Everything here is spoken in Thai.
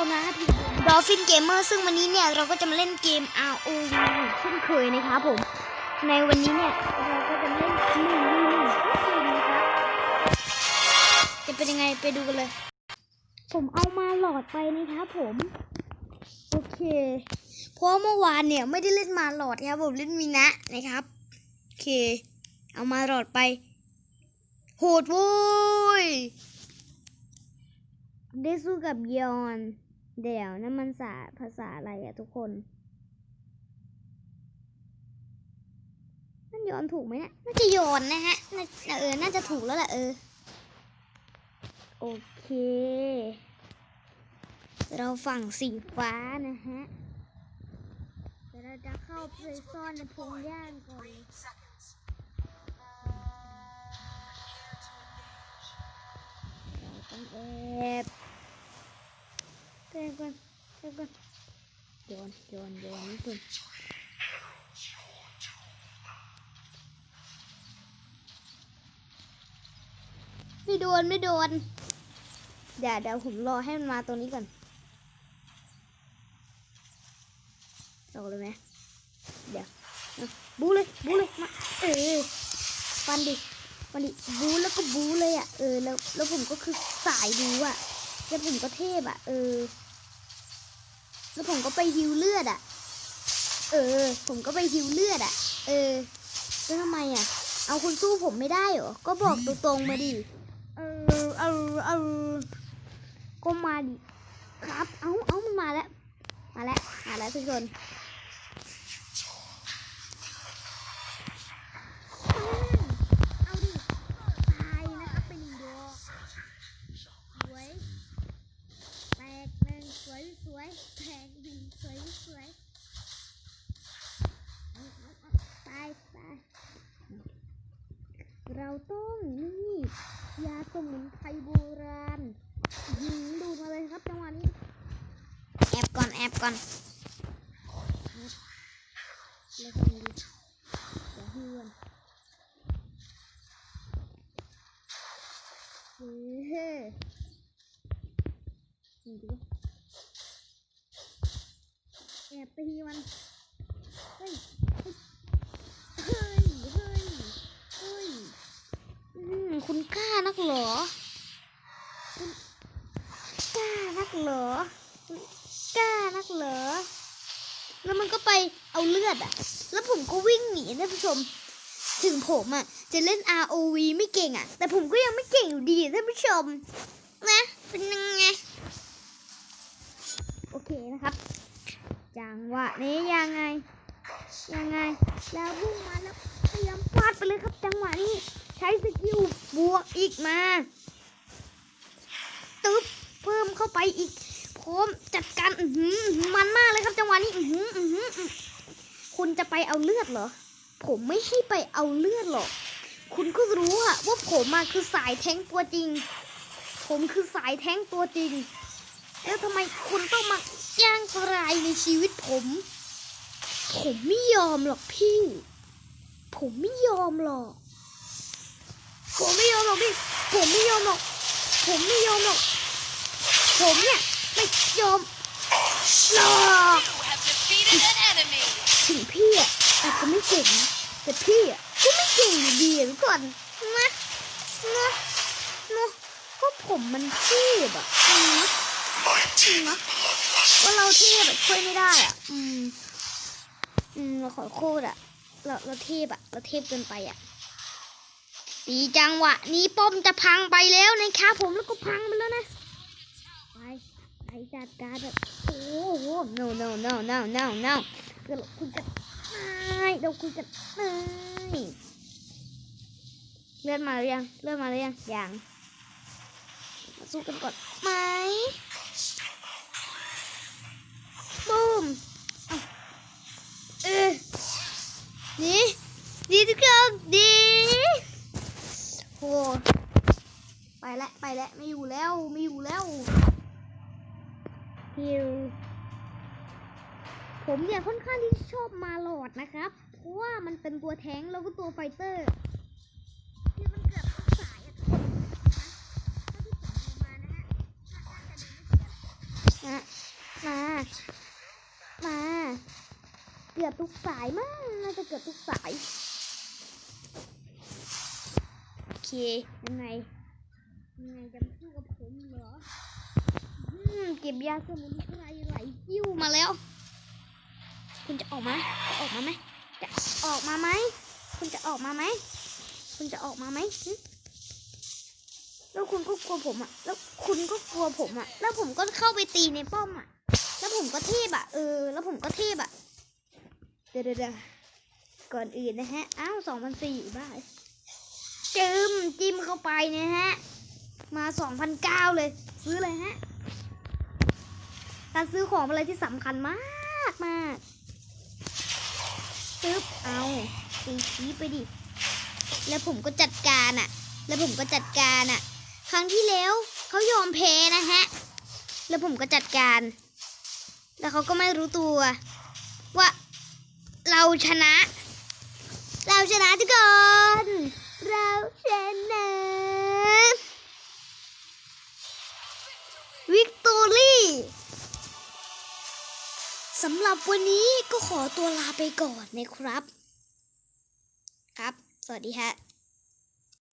เรานะดอฟฟินเกมเมอร์ซึ่งวันนี้เนี่ยเราก็จะมาเล่นเกม ROV เช่นเคยนะครับผม ในวันนี้เนี่ยเราก็จะมาเล่นหนึ่งหนึ่งหนึ่งเกมนะครับจะเป็นยังไงไปดูกันเลย ผมเอามาหลอดไปนะครับผม โอเคเพราะเมื่อวานเนี่ยไม่ได้เล่นมาหลอดครับผมเล่นมีนะนะครับโอเค เอามาหลอดไป โหดโว้ยได้สู้กับยอน เดี๋ยวนั่นมันสาภาษาอะไรอะทุกคนนั่นยอนถูกไหมเนี่ยน่าจะยอนนะฮะน่าเออ น่าจะถูกแล้วแหละเออ โอเค เราฝั่งสีฟ้านะฮะเดี๋ยวเราจะเข้าไปซ่อนในพงหญ้าก่อนเลยเราต้องแอบ แอบก่อนแอบก่อนโยนโยนโยนนี่คุณไม่โดนไม่โดนเดี๋ยวเดี๋ยวผมรอให้มันมาตรงนี้ก่อนออกเลยไหมเดี๋ยวเอาบูเลยบูเลยมาเออฟันดิฟันดิบูแล้วก็บูเลยอะเออแล้วแล้วผมก็คือสายบูอะ แล้วผมก็เทพอะ เออ แล้วผมก็ไปฮิวเลือดอะ เออ ผมก็ไปฮิวเลือดอะ เออแล้วทำไมอะ เอาคุณสู้ผมไม่ได้เหรอ ก็บอกตรงๆมาดิ เออ เออ เออ ก็มาดิ ครับ เอาเอามันมาแล้ว มาแล้ว มาแล้วทุกคนเอาดิ ตายนะครับเป็นหนึ่งดอกสวย แตกหนึ่งสวยสวยแตกหนึ่งสวยสวยเอาเอาเอาตายตาย เราต้องนี่ยาสมุนไพรโบราณ ยิงดูดมาเลยครับจังหวะนี้ แอบ ก่อนแอบก่อนแล้วก็มีเดี๋ยวเพื่อนเฮ้ยนี่ดูแอบตีมัน แล้วมันก็ไปเอาเลือดอะแล้วผมก็วิ่งหนีท่านผู้ชม ถึงผมอะจะเล่น ROV ไม่เก่งอะแต่ผมก็ยังไม่เก่งอยู่ดีท่านผู้ชมนะเป็นยังไงโอเคนะครับ จังหวะนี้ยังไง ยังไง แล้วพุ่งมาแล้วพยายามฟาดไปเลยครับ จังหวะนี้ใช้สกิลบวกอีกมาตึ๊บเพิ่มเข้าไปอีก พร้อมจัดการอืมันมากเลยครับจังหวะนี้อื้อหืออื้อหืออื้อคุณจะไปเอาเลือดเหรอ ผมไม่ให้ไปเอาเลือดหรอก คุณก็รู้อะว่าผมมาคือสายแท้งตัวจริง ผมคือสายแท้งตัวจริง แล้วทำไมคุณต้องมาย่างกรายในชีวิตผม ผมไม่ยอมหรอกพี่ ผมไม่ยอมหรอก ผมไม่ยอมหรอกพี่ ผมไม่ยอมหรอก ผมไม่ยอมหรอก ผมเนี่ย ไม่ยอมหรอกถึงพี่อะอาจจะไม่เก่งแต่พี่อะก็ไม่เก่งอยู่ดีอะทุกคนนะนะนะก็ผมมันเทพอะนะนะว่าเราเทพแบบช่วยไม่ได้อะอืมอืมเราขอโทษอะเราเราเทพอะเราเทพเกินไปอะดีจังหวะนี้ป้อมจะพังไปแล้วนะครับผมแล้วก็พังไปแล้วนะไป ไปจัดการแบบโอ้โห no no no no no no เดี๋ยวเราคุยกันไม่เดี๋ยวคุยกันไม่เลื่อนมาหรือยังเลื่อนมาหรือยังยังสู้กันก่อนไหมบูมเอาเออดีดีทุกคนดีโหไปแล้วไปแล้วไม่อยู่แล้วไม่อยู่แล้ว ฮิวผมเนี่ยค่อนข้างที่ชอบมาหลอดนะครับ เพราะว่ามันเป็นตัวแทงแล้วก็ตัวไฟเตอร์ที่มันเกือบทุกสายอะทุกคนนะถ้าที่ผมดูมานะฮะน่าจะดูไม่เสียมา มามาเกือบทุกสายมากน่าจะเกือบทุกสายโอเคยังไงยังไงจะมาสู้กับผมเหรอ อืม เก็บยาสมุนไพรไหลยิ้วมาแล้ว คุณจะออกมาจะออกมาไหมจะออกมาไหมคุณจะออกมาไหมคุณจะออกมาไหมแล้วคุณก็กลัวผมอะ แล้วคุณก็กลัวผมอะ แล้วผมก็เข้าไปตีในป้อมอะ แล้วผมก็เทพอะ เออ แล้วผมก็เทพอะ เดี๋ยวเดี๋ยวเดี๋ยวก่อนอื่นนะฮะ อ้าวสองพันสี่บ้าจิ้มจิ้มเข้าไปนะฮะ มาสองพันเก้าเลย ซื้อเลยฮะ การซื้อของเป็นอะไรที่สำคัญมากมากซึบเอาตีชี้ไปดิ แล้วผมก็จัดการอะ แล้วผมก็จัดการอะ ครั้งที่แล้วเขายอมแพ้นะฮะ แล้วผมก็จัดการ แล้วเขาก็ไม่รู้ตัว ว่าเราชนะ เราชนะทุกคน เราชนะ วิกตอรี่ สำหรับวันนี้ก็ขอตัวลาไปก่อนนะครับ ครับ สวัสดีฮะ